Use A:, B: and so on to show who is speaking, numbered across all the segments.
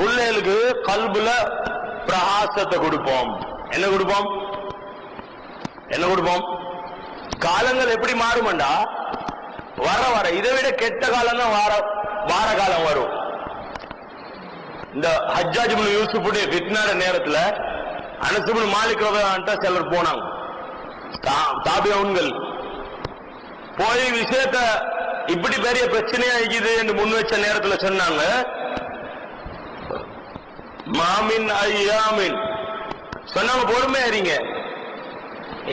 A: பிள்ளைகளுக்கு கல்புல பிரகாசத்தை கொடுப்போம். என்ன கொடுப்போம்? என்ன கொடுப்போம்? காலங்கள் எப்படி மாறுமண்டா? வர வர. இதை விட கெட்ட காலம் தான் வார வார காலம் வரும். இந்த ஹஜ்ஜாஜ் யூசுஃபுடைய ஃபித்னான நேரத்தில் அனசுபுல் மாலிக் ரவான்ட்ட சிலர் போனாங்க. தா- தாபியவுன்கள். போய் விஷயத்த இப்படி பெரிய பிரச்சனையா இருக்குது என்று முன் வச்ச நேரத்தில் சொன்னாங்க. மாமின் ஐயாமின் சொன்னாங்க பொறுமையா இருங்க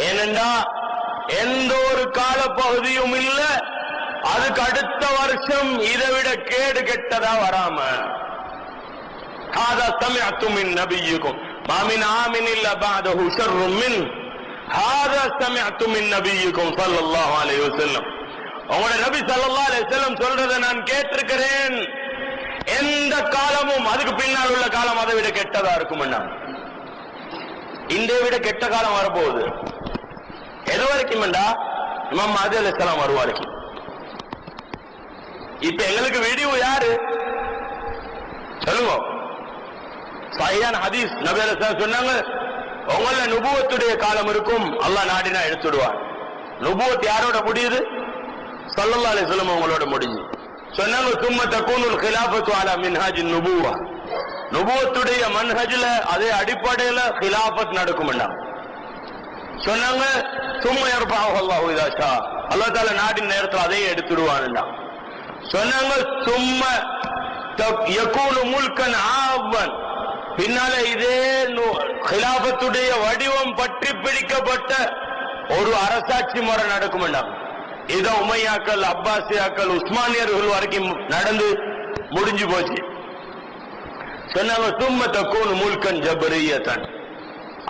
A: ஏனென்றா எந்த ஒரு காலப்பகுதியும் இல்ல அதுக்கு அடுத்த வருஷம் இதை விட கேடு கெட்டதா வராம هذا سمعت من نبيكم ما من عام إلا بعده شر من هذا سمعت من نبيكم صلى الله عليه وسلم உங்களோட நபி ஸல்லல்லாஹு அலைஹி வஸல்லம் சொல்றதை நான் கேட்டிருக்கிறேன் எந்த காலமும் அதுக்கு பின்னால் உள்ள காலம் அதை விட கெட்டதா இருக்கும் இந்த விட கெட்ட காலம் வரப்போகுது. எது வரைக்கும் இமாம் மஹதி இஸ்லாம் வருவாருக்கு இப்ப எங்களுக்கு விடிவு யாரு? சொல்லுங்க. சையான் ஹதீஸ். நபி அலைஹிஸ்ஸலாம் சொன்னாங்க உங்கள நுபுவத்துடைய காலம் இருக்கும் அல்லாஹ் நாடினா எடுத்துடுவான். நுபுவத் யாரோட முடியுது? ஸல்லல்லாஹு அலி வஸல்லம் உங்களோட முடிஞ்சு. சொன்னாங்க சும்ம தக்கூனுல் கிலாஃபத்து அலா மின்ஹாஜ் நுபுவா நுபுவத்துடைய மன்ஹஜ்ல அதே அடிப்படையில கிலாஃபத் நடக்கும்னா சொன்னாங்க சும்மா யர்ஃபஹு அல்லாஹு இதா ஷா அல்லாஹ் தஆலா நாடின் நேரத்துல அதையே எடுத்துடுவான்டா சொன்னாங்க சும்ம தக்- யகூனு முல்கன் ஆவன் பின்னால இதே நு- கிலாபத்துடைய வடிவம் பற்றி பிடிக்கப்பட்ட ஒரு அரசாட்சி முறை நடக்கும்டா ஏதோ உமையாக்கள் அப்பாசியாக்கள் உஸ்மானியர்கள் வரைக்கும் நடந்து முடிஞ்சு போச்சு. சொன்னாங்க சும்ம தக்கூனு மூல்கன் ஜபரியத்தன்.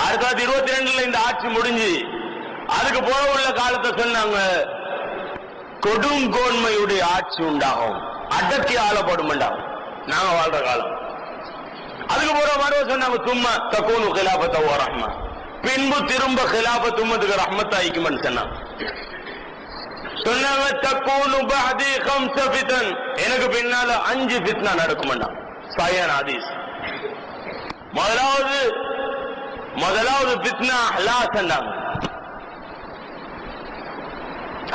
A: ஆயிரத்தி தொள்ளாயிரத்தி இருபத்தி ரெண்டுல இந்த ஆட்சி முடிஞ்சு அதுக்கு போக உள்ள காலத்தை சொன்னாங்க கொடுங்கோன்மையுடைய ஆட்சி உண்டாகும். அடக்கி ஆளப்படும் நாங்க வாழ்ற காலம். அதுக்கு போற மாதிரி சொன்னாங்க சும்மா தக்கூனு கிலாபத்தை ஓ ரஹ்மா. பின்பு திரும்ப கிலாபத் உம்மத்துக்கு ரஹ்மத்தாயிக்குமென்னு ஐக்குமன் சொன்னாங்க தக்கூனு பஹதி கம்ச ஃபிதன் எனக்கு பின்னால அஞ்சு பித்னா நடக்குமென்னா சாயான ஹதீஸ். முதலாவது முதலாவது பித்னா அஹ்லாஸ் சொன்னாங்க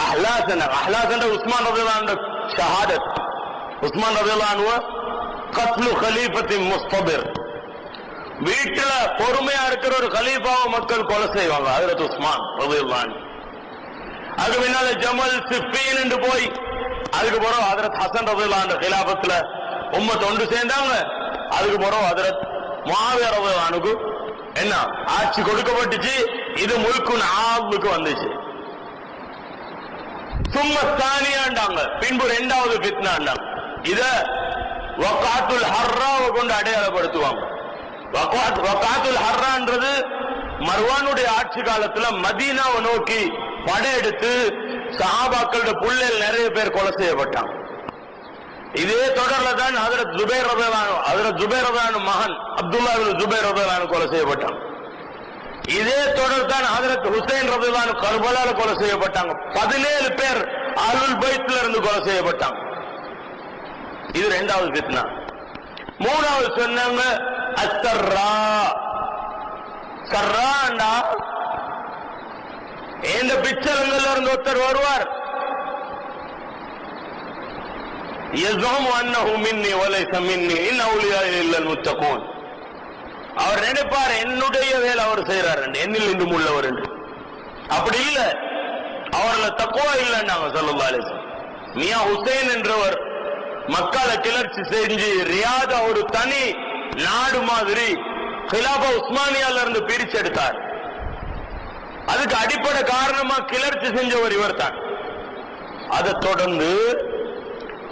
A: அஹ்லாஸ் சொன்னாங்க அஹ்லாஸ் என்ற உஸ்மான் ரபிலான ஷஹாதத். உஸ்மான் ரபிலானுவ கத்லு கலீஃபத்தி முஸ்தபிர். வீட்டுல பொறுமையா இருக்கிற ஒரு கலீஃபாவை மக்கள் கொலை செய்வாங்க ஹஜரத் உஸ்மான் ரபிலான் அதுக்கு முன்னால ஜமல் சிப்பீன் என்று போய் அதுக்கு பிறகு ஹதரத் ஹசன் ரபிலான் கிலாபத்துல உம்ம தொண்டு சேர்ந்தாங்க. அதுக்கு பிறகு ஹதரத் முஆவியா ரபிலானுக்கு என்ன ஆட்சி கொடுக்கப்பட்டுச்சு. இது முழுக்கு நாவுக்கு வந்துச்சு. சும்மா தானியாண்டாங்க. பின்பு ரெண்டாவது பித்னாண்டாங்க இத வக்காத்துல் ஹர்ராவை கொண்டு அடையாளப்படுத்துவாங்க. வக்காத்துல் ஹர்ரான்றது மர்வானுடைய ஆட்சி காலத்துல மதீனாவை நோக்கி படையெடுத்து சஹாபாக்களோட புள்ளைகள் நிறைய பேர் கொலை செய்யப்பட்டாங்க. இதே தொடர்ல தான் ஹதரத் ஜுபேர் ரபேலானு ஹதரத் ஜுபேர் ரபேலானு மகன் அப்துல்லா ஜுபேர் ரபேலானு கொலை செய்யப்பட்டான் இதே தொடர் தான் ஹதரத் ஹுசைன் ரபிலான் கர்பலால கொலை செய்யப்பட்டாங்க. பதினேழு பேர் அருள் பைத்துல இருந்து கொலை செய்யப்பட்டாங்க. இது ரெண்டாவது ஃபித்னா. மூணாவது சொன்னாங்க அத்தர்ரா சர்ராண்டா இந்த பிச்சலங்கள்ல இருந்து ஒருத்தர் வருவார். முத்தகோன். அவர் நினைப்பார் என்னுடைய வேலை அவர் செய்யறார் என்னில் இன்றும் உள்ளவர் என்று. அப்படி இல்ல. அவர்ல தக்குவா இல்லைன்னாங்க சொல்லும் பாலேசன் மியா ஹுசைன் என்றவர் மக்களை கிளர்ச்சி செஞ்சு ரியாத ஒரு தனி நாடு மாதிரி ஹிலாபா உஸ்மானியால இருந்து பிரிச்செடுத்தார் அதுக்கு அடிப்படை காரணமா கிளர்ச்சி செஞ்சவர் இவர் தான். அதை தொடர்ந்து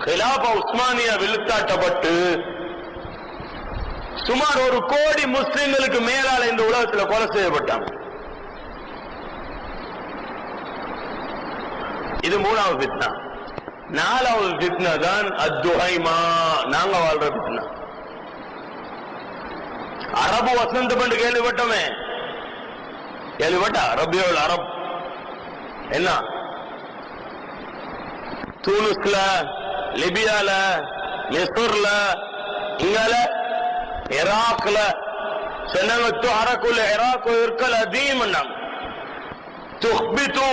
A: கிலாபா உஸ்மானியா விழுத்தாட்டப்பட்டு சுமார் ஒரு கோடி முஸ்லிம்களுக்கு மேலால இந்த உலகத்துல கொலை செய்யப்பட்டாங்க. இது மூணாவது பித்னா நாலாவது பித்னா தான் அத்துஹைமா. நாங்க வாழ்ற பித்னா அரபு வசந்த பண்டு கேள்விப்பட்டோமே. கேள்விப்பட்டா ரபியோல் அரப். என்ன? தூனுஸ்ல லிபியால மிஸ்ர்ல இங்கால இராக்ல. சொன்னாங்க துஹரக்குல் இராக் இருக்கல் அதீம்னாங்க துஹ்பிது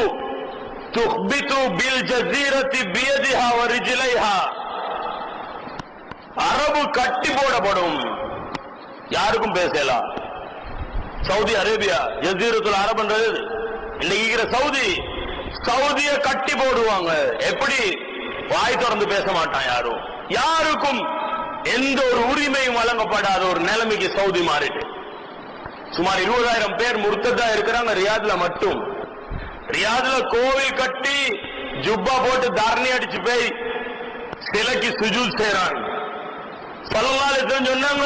A: துஹ்பிது பில் ஜசீரத்தி பியதிஹா வ ரிஜிலைஹா. அரபு கட்டி போடப்படும். யாருக்கும் பேசலாம் சவுதி அரேபியா ஜசீரத்துல் அரபுன்றது இன்னைக்கு இருக்கிற சவுதி சவுதிய கட்டி போடுவாங்க. எப்படி? வாய் திறந்து பேச மாட்டான் யாரும். யாருக்கும் எந்த ஒரு உரிமையும் வழங்கப்படாத ஒரு நிலைமைக்கு சவுதி மாறிட்டு. சுமார் இருபதாயிரம் பேர் முர்த்ததா இருக்கிறாங்க ரியாத்ல மட்டும். ரியாதுல கோவில் கட்டி ஜுப்பா போட்டு தாரணி அடிச்சு போய் சிலைக்கு சுஜூத் செய்யறாங்க சல்லல்லாஹு சொன்னாங்க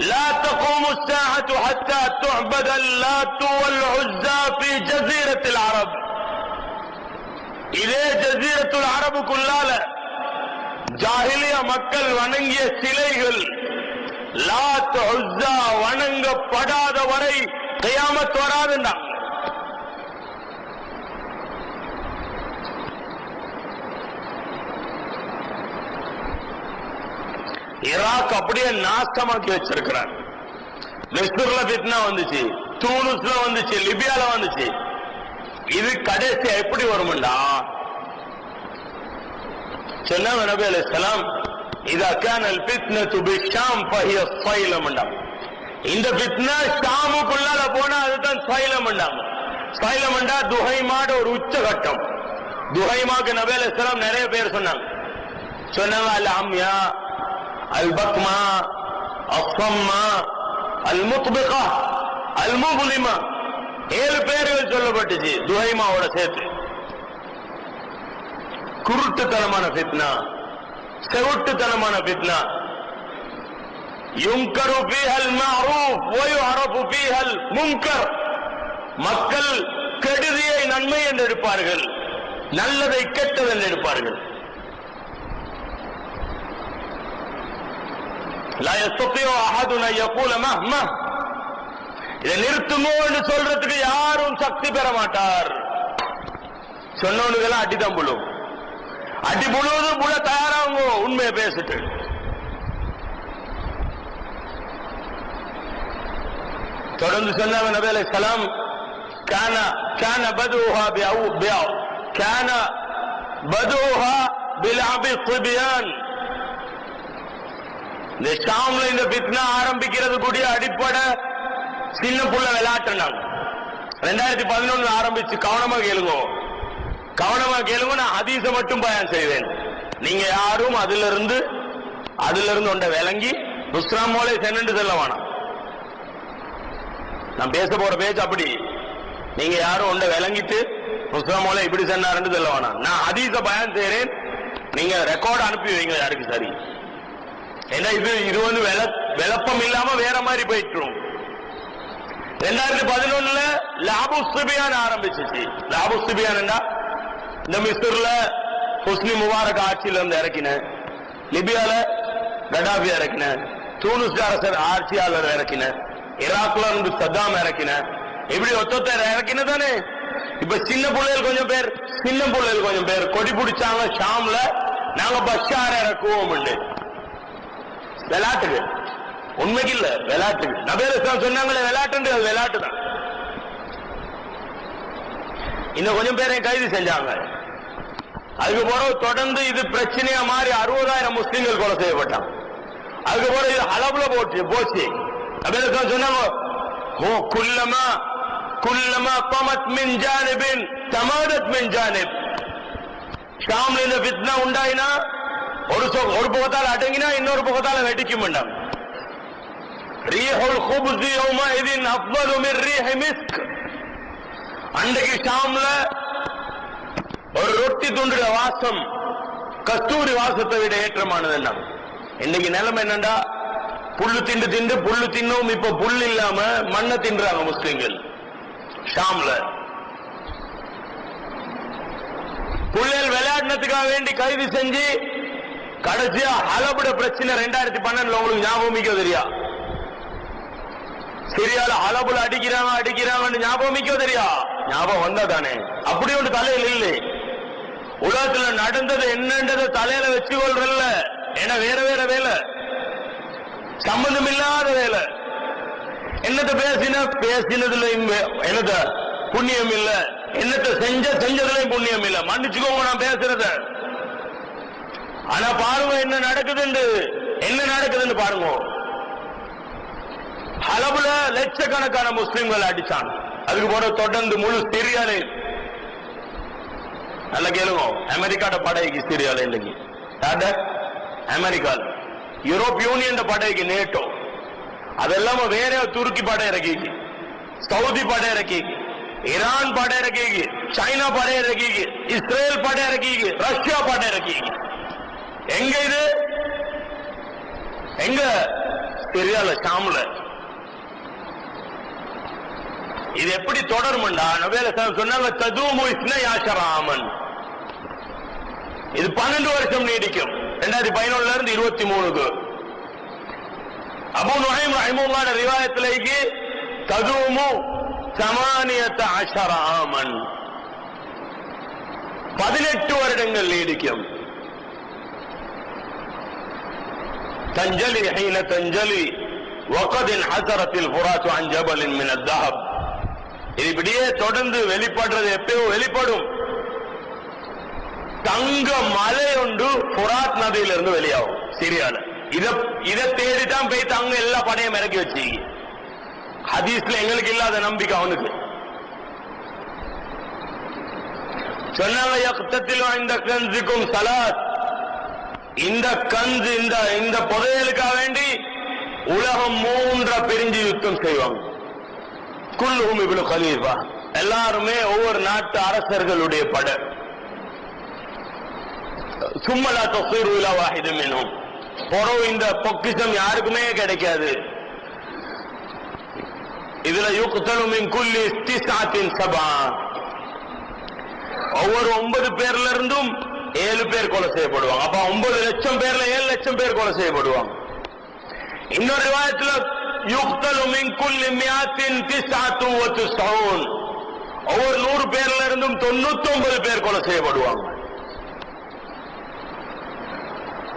A: لا تقوم الساعة حتى تعبد اللات والعزى في جزيرة العرب இதே ஜசீரத்துல் அரபுக்குள்ளால ஜாஹிலிய மக்கள் வணங்கிய சிலைகள் லாத் உஸ்ஸா வணங்கப்படாத வரை கியாமத் வராதுண்டாங்க ஈராக் அப்படியே நாசமாக்கி வச்சிருக்கிறார். மிஸ்ர்ல பித்னா வந்துச்சு தூனுஸ்ல வந்துச்சு லிபியால வந்துச்சு. இது கடைசி எப்படி வரும்டா? சொன்னாங்க நபி அலைஹிஸ்ஸலாம் இதா கான பித்ன துபி ஷாம் பஹிய ஸைலம்டா. இந்த பித்னா ஷாமுக்குள்ளால போனா அதுதான் ஸைலம்டாங்க ஸைலம்டா துஹைமாட ஒரு உச்சகட்டம். துஹைமாக்கு நபி அலைஹிஸ்ஸலாம் நிறைய பேர் சொன்னாங்க. சொன்னாங்க அல்ல அம்யா البكمة الصمة المطبقة المظلمة. முத்பிகா ஏழு பேர்கள் சொல்லப்பட்டுச்சு துஹைமாவோட சேர்த்து. குருட்டுத்தனமான பித்னா செவுட்டுத்தனமான பித்னா யுங்கரு பீஹல் மஅரூஃப் வ யுஅரஃபு ஃபீஹல் முன்கர். மக்கள் கெடுதியை நன்மை என்று எடுப்பார்கள் நல்லதை கெட்டது என்று எடுப்பார்கள். لا يستطيع احد ان يقول مهما இதை நிறுத்துமோ என்று சொல்றதுக்கு யாரும் சக்தி பெற மாட்டார் சொன்னவனுக்கெல்லாம் அடிதான் புழும் அடி புழுவது புல தயாராகுங்க உண்மையை பேசிட்டு தொடர்ந்து சொன்னாங்க நபி அலைஹிஸ் ஸலாம் கான கான பதுஹா பிஅவு பிஅவு கான பதுஹா பிலஅபி ஸிபியான் இந்த ஷாம்ல இந்த பித்னா ஆரம்பிக்கிறது கூடிய அடிப்படை சின்ன புள்ள விளையாட்டுனாங்க. ரெண்டாயிரத்தி பதினொன்னு ஆரம்பிச்சு கவனமா கேளுங்க. கவனமா கேளுங்க நான் ஹதீஸ மட்டும் பயன் செய்வேன். நீங்க யாரும் அதுல இருந்து அதுல இருந்து ஒன்றை விளங்கி முஸ்லாம் மோலை சென்னு செல்ல வேணாம். நான் பேச போற பேச்சு அப்படி. நீங்க யாரும் ஒன்றை விளங்கிட்டு முஸ்லாம் மோலை இப்படி சென்னாருன்னு சொல்ல வேணாம். நான் ஹதீஸ பயன் செய்யறேன் நீங்க ரெக்கார்டு அனுப்பி வைங்க யாருக்கு சரி. ஏன்னா இது இது வந்து விளப்பம் இல்லாம வேற மாதிரி போயிட்டுரும். ரெண்டாயிரத்தி பதினொன்னுல லாபு சுபியான் ஆரம்பிச்சிச்சு. லாபு சுபியான் இந்த மிஸ்ர்ல ஹுஸ்னி முபாரக் ஆட்சியில இருந்து இறக்கின. லிபியால கடாபி இறக்கின. தூனுஸ் அரசர் ஆட்சியாளர் இறக்கின. ஈராக்ல இருந்து சத்தாம் இறக்கின. இப்படி ஒத்தொத்தர் இறக்கின தானே இப்ப சின்ன பிள்ளைகள் கொஞ்சம் பேர் சின்ன பிள்ளைகள் கொஞ்சம் பேர். கொடி பிடிச்சாங்க ஷாம்ல. நாங்க பஷார இறக்குவோம் விளையாட்டுக்கு. உண்மைக்கு இல்ல விளையாட்டுக்கு. நபேரஸ்லாம் சொன்னாங்களே விளையாட்டு அது விளையாட்டு தான். இன்னும் கொஞ்சம் பேரை கைது செஞ்சாங்க. அதுக்கப்புறம் தொடர்ந்து இது பிரச்சனையா மாறி அறுபதாயிரம் முஸ்லிம்கள் கொலை செய்யப்பட்டாங்க. அதுக்கு இது அளவுல போச்சு போச்சு. நபேரஸ்லாம் சொன்னாங்க ஓ குல்லமா குல்லமா கமத் மின் ஜானிபின் தமாதத் மின் ஜானிப். ஷாம்ல இந்த ஃபித்னா உண்டாயினா ஒரு ஒரு புகத்தால அடங்கினா இன்னொரு பக்கத்தால வெடிக்கும் வேண்டாம் ரீஹுல் குப்ஸ் யௌமஇதின் அஃபலு மின் ரீஹி மிஸ்க். அன்றைக்கு ஷாம்ல ஒரு ரொட்டி துண்டுட வாசம் கஸ்தூரி வாசத்தை விட ஏற்றமானது என்ன? இன்னைக்கு நிலைமை என்னண்டா? புல்லு திண்டு திண்டு புல்லு தின்னும் இப்ப புல் இல்லாம மண்ணை தின்றாங்க முஸ்லிம்கள். ஷாம்ல. புள்ளைகள் விளையாடினத்துக்காக வேண்டி கைது செஞ்சு கடைசியா அலபுட பிரச்சனை ரெண்டாயிரத்தி பன்னெண்டுல உங்களுக்கு ஞாபகம் தெரியா? சிரியால அலபுல அடிக்கிறாங்க அடிக்கிறாங்கன்னு ஞாபகம் மிக்க தெரியா? ஞாபகம் வந்தா தானே. அப்படி ஒன்று தலையில் இல்லை. உலகத்துல நடந்தது என்னன்றதை தலையில வச்சு கொள்றல்ல ஏன்னா வேற வேற வேலை. சம்பந்தம் இல்லாத வேலை. என்னத்த பேசின பேசினதுல என்னத்த? புண்ணியம் இல்ல. என்னத்த செஞ்ச செஞ்சதுலயும் புண்ணியம் இல்ல. மன்னிச்சுக்கோங்க நான் பேசுறத. ஆனா பாருங்க என்ன நடக்குதுன்னு என்ன நடக்குதுன்னு பாருங்க. அளவுல லட்சக்கணக்கான முஸ்லிம்கள் அடிச்சான் அதுக்கு போற தொடர்ந்து முழு சிரியாலே. நல்லா கேளுங்க. அமெரிக்காட படைக்கு சிரியால இன்னைக்கு அமெரிக்கா. யூரோப் யூனியன் படைக்கு நேட்டோ. அதெல்லாம வேற துருக்கி படை இறக்கிக்கு. சவுதி படை இறக்கிக்கு. ஈரான் படை இறக்கிக்கு. சைனா படை இறக்கிக்கு. இஸ்ரேல் படை இறக்கிக்கு. ரஷ்யா படை இறக்கிக்கு. எங்க இது? எங்க? தெரியல ஷாம்ல இது எப்படி தொடரும்டா நவேல சொன்னாங்க ததுமு இஸ்னை ஆஷராமன். இது பன்னெண்டு வருஷம் நீடிக்கும். ரெண்டாயிரத்தி பதினொன்னுல இருந்து இருபத்தி மூணுக்கு. அபு நுஹைம் ரஹிமுல்லாஹ் ரிவாயத்திலேக்கு ததுமு சமானியத்த அஷராமன் பதினெட்டு வருடங்கள் நீடிக்கும். தஞ்சலி ஹீன தஞ்சலி وقد انحسرت الفرات عن جبل من الذهب இது இப்படியே தொடர்ந்து வெளிப்படுறது எப்பயோ வெளிப்படும் தங்க மலை ஒன்று புராத் நதியிலிருந்து வெளியாகும் சிரியால இத இதை தேடிதான் போய் தங்க எல்லா படையும் இறக்கி வச்சு ஹதீஸ்ல எங்களுக்கு இல்லாத நம்பிக்கை அவனுக்கு சொன்னாங்க யக்தத்தில் இந்த கன்சுக்கும் சலாத் இந்த கந்து இந்த இந்த புதையலுக்காக வேண்டி உலகம் மூன்ற பிரிஞ்சு யுத்தம் செய்வாங்க. குல்லுஹும் இவ்வளவு கலீஃபா. எல்லாருமே ஒவ்வொரு நாட்டு அரசர்களுடைய படை. சும்மலா தொசீர் இலா வாஹிது பொறவு இந்த பொக்கிஷம் யாருக்குமே கிடைக்காது. இதுல யுக்தலும் குல்லி இஸ்திசாத்தின் சபா. ஒவ்வொரு ஒன்பது பேர்ல இருந்தும் ஏழு பேர் கொலை செய்யப்படுவாங்க. அப்ப ஒன்பது லட்சம் பேர்ல ஏழு லட்சம் பேர் கொலை செய்யப்படுவாங்க. இன்னொரு ரிவாயத்துல யுக்தலு மின் மியாத்தின் திஸ்ஆத்து ஒவ்வொரு நூறு பேர்ல இருந்தும் தொண்ணூத்தி ஒன்பது பேர் கொலை செய்யப்படுவாங்க.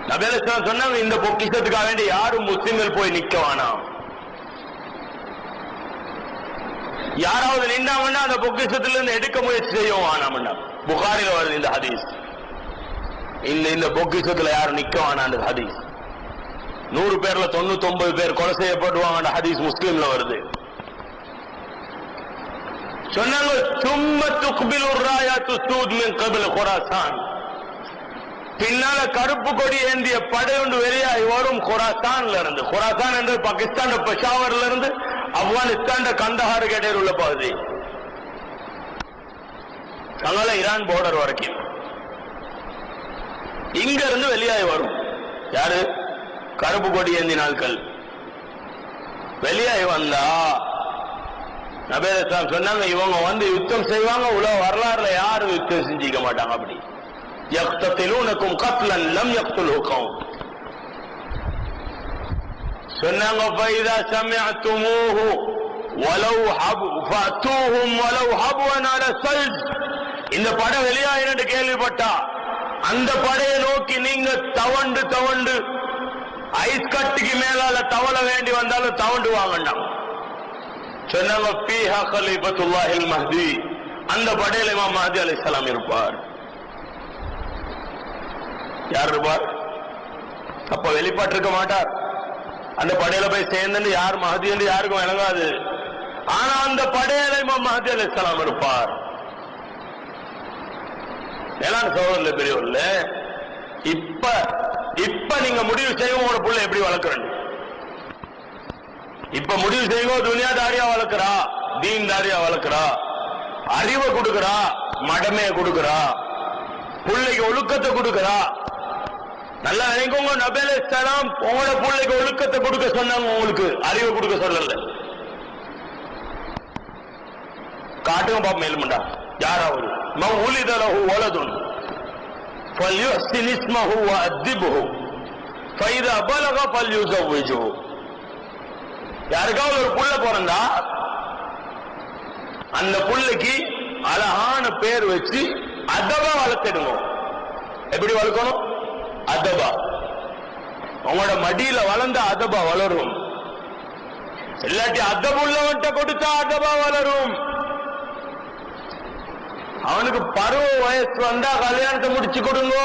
A: நபேலஸ்லாம் சொன்னாங்க இந்த பொக்கிஷத்துக்காக வேண்டி யாரும் முஸ்லிம்கள் போய் நிக்க வேணாம். யாராவது நின்றாங்கன்னா அந்த பொக்கிஷத்துல இருந்து எடுக்க முயற்சி செய்யும் வேணாம்னா புகாரில் வருது இந்த ஹதீஸ். இந்த இந்த பொக்கிஷத்துல யாரும் நிக்க வேணாம் அந்த ஹதீஸ். நூறு பேர்ல தொண்ணூத்தி ஒன்பது பேர் கொலை செய்யப்படுவாங்க ஹதீஸ் முஸ்லீம்ல வருது. சொன்னாங்க சும்மா துக்பில் உர்ராயா துஸ்தூத் மின் கபில் கொராசான். பின்னால கருப்பு கொடி ஏந்திய படை ஒன்று வெளியாகி வரும் கொராசான்ல இருந்து. கொராசான் என்று பாகிஸ்தான் பெஷாவர்ல இருந்து ஆப்கானிஸ்தான் கந்தஹாருக்கு இடையில் உள்ள பகுதி. அங்கே ஈரான் போர்டர் வரைக்கும். இங்க இருந்து வெளியாகி வரும். யாரு? கருப்பு கொடி ஏந்தி நாட்கள் வெளியாகி வந்தா நபேரஸ்லாம் சொன்னாங்க இவங்க வந்து யுத்தம் செய்வாங்க உலக வரலாறுல யாரும் யுத்தம் செஞ்சிக்க மாட்டாங்க அப்படி. யக்தத்திலூனக்கும் கத்லன் லம் யக்துலுக்கும் சொன்னாங்க பைதா சமிஅத்துமூஹு வலவு ஹபு ஃபஅத்தூஹும் வலவு ஹப்வன் அல சல் இந்த படம் வெளியாயிரண்டு கேள்விப்பட்டா அந்த படையை நோக்கி நீங்க தவண்டு தவண்டு ஐஸ் கட்டுக்கு மேலால தவள வேண்டி வந்தாலும் தவண்டு வாங்கண்டாம் சொன்னாங்க பீஹா கலீபத்துல்லாஹில் மஹதி அந்த படையில இமாம் மஹதி அலைஹிஸ்ஸலாம் இருப்பார். யார் இருப்பார்? அப்ப வெளிப்பட்டிருக்க மாட்டார். அந்த படையில போய் சேர்ந்து யார் மஹதி என்று யாருக்கும் விளங்காது. ஆனா அந்த படையில இமாம் மஹதி அலைஹிஸ்ஸலாம் இருப்பார். வேளாண் சோதரில் பெரியவர்ல இப்ப இப்ப நீங்க முடிவு செய்வோம் உங்களோட புள்ள எப்படி வளர்க்கணும் இப்ப முடிவு செய்வோம் துனியா தாரியா வளர்க்கிறா தீன் தாரியா வளர்க்கிறா அறிவை கொடுக்கிறா மடமையை கொடுக்கிறா பிள்ளைக்கு ஒழுக்கத்தை கொடுக்கிறா. நல்லா நினைக்கோங்க நபேல ஸ்தலம் உங்களோட பிள்ளைக்கு ஒழுக்கத்தை கொடுக்க சொன்னாங்க உங்களுக்கு அறிவை கொடுக்க சொல்லல. காட்டுங்க பாப்பா மேலுமண்டா யாராவது மௌலித லஹு வலதுன் فليحسن اسمه وأدبه فإذا بلغ فليزوجه யாருக்காவது ஒரு புள்ள பிறந்தா அந்த புள்ளைக்கு அழகான பேர் வச்சு அதபா வளர்த்திடுங்க எப்படி வளர்க்கணும் அதபா உங்களோட மடியில வளர்ந்த அதபா வளரும் இல்லாட்டி அதபுள்ளவன்ட்ட கொடுத்தா அதபா வளரும் அவனுக்கு பருவ வயசு வந்தா கல்யாணத்தை முடிச்சு கொடுங்கோண்டாங்க